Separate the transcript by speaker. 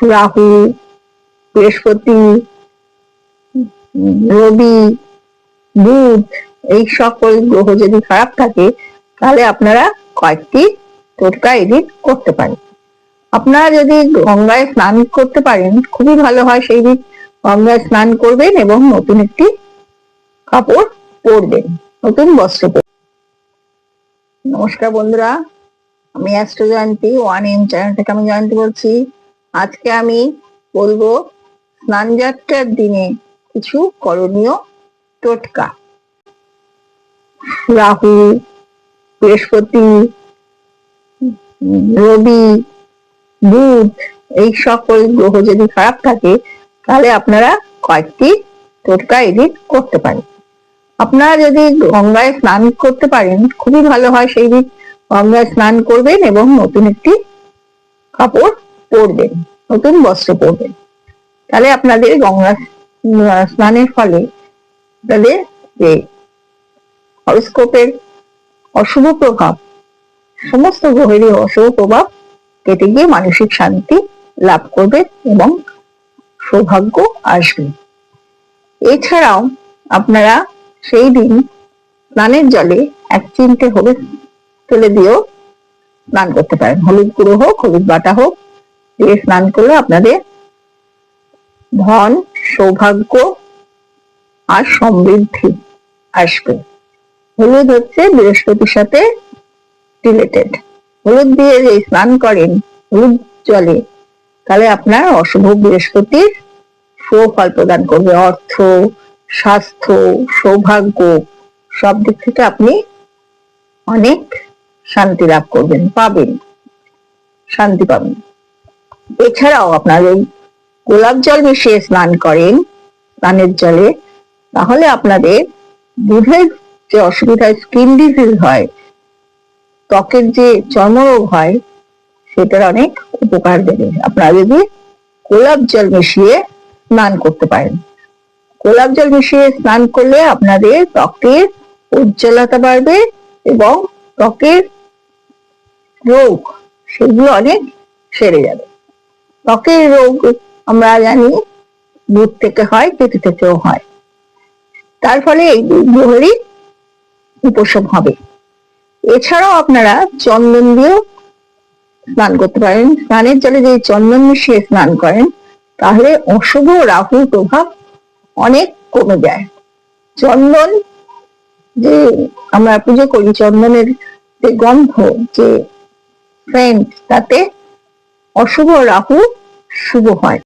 Speaker 1: রাহু, বৃহস্পতি, রবি, বুধ, এই সকল গ্রহ যদি খারাপ থাকে, তাহলে আপনারা কয়েকটি টোটকা এডিট করতে পারেন। আপনারা যদি গঙ্গায় স্নান করতে পারেন, খুবই ভালো হয় সেই দিন। গঙ্গায় স্নান করবেন এবং নতুন একটি কাপড় পরবেন, নতুন বস্ত্র পরবেন। নমস্কার বন্ধুরা, আমি astro Jayanti, one M channel থেকে আমি জয়ন্তী বলছি। আজকে আমি বলব স্নান যাত্রার দিনে কিছু করণীয় টোটকা। রাহু, বৃহস্পতি, রবি, বুধ, এই সকল গ্রহ যদি খারাপ থাকে, তাহলে আপনারা কয়েকটি টোটকা এডিট করতে পারেন। আপনারা যদি গঙ্গায় স্নান করতে পারেন, খুবই ভালো হয় সেই দিন। গঙ্গায় স্নান করবেন এবং নতুন একটি কাপড় পরবেন নতুন বস্ত্র পরবেন তাহলে আপনাদের গঙ্গা স্নানের ফলে তাদের যে হরস্কোপের অশুভ প্রভাব, সমস্ত গ্রহেরই অশুভ প্রভাব কেটে গিয়ে মানসিক শান্তি লাভ করবে এবং সৌভাগ্য আসবে। এছাড়াও আপনারা সেই দিন স্নানের জলে এক চিমটে হলুদ তুলে দিয়েও স্নান করতে পারেন। হলুদ গুঁড়ো হোক, হলুদ বাটা হোক দিয়ে স্নান করলে আপনাদের ধন, সৌভাগ্য আর সমৃদ্ধি আসবে। হলুদ হচ্ছে বৃহস্পতির সাথে রিলেটেড হলুদ দিয়ে যে স্নান করেন, হলুদ জলে, তাহলে আপনার অশুভ বৃহস্পতির সুফল প্রদান করবে। অর্থ, স্বাস্থ্য, সৌভাগ্য, সব দিক থেকে আপনি অনেক শান্তি লাভ করবেন, পাবেন, শান্তি পাবেন। এছাড়াও আপনার ওই গোলাপ জল মিশিয়ে স্নান করেন, স্নানের জলে, তাহলে আপনাদের দুধের যে অসুবিধা স্কিন ডিজিজ হয়, ত্বকের যে চর্মরোগ হয়, সেটার অনেক উপকার দেবে। আপনারা যদি গোলাপ জল মিশিয়ে স্নান করতে পারেন। গোলাপ জল মিশিয়ে স্নান করলে আপনাদের ত্বকের উজ্জ্বলতা বাড়বে এবং ত্বকের রোগ, সেগুলো অনেক সেরে যাবে। ত্বকের রোগ আমরা জানি দুধ থেকে হয়, পেটে থেকেও হয়। তার ফলে এই গ্রহেরই উপশম হবে। এছাড়াও আপনারা চন্দন দিয়েও স্নান করতে পারেন। স্নানের জলে যদি চন্দন মিশিয়ে স্নান করেন, তাহলে অশুভ রাহুর প্রভাব অনেক কমে যায়। চন্দন যে আমরা পুজো করি, চন্দনের যে গন্ধ, যে ফ্রেন্ড তাতে অশুভ রাহু শুভ হয়।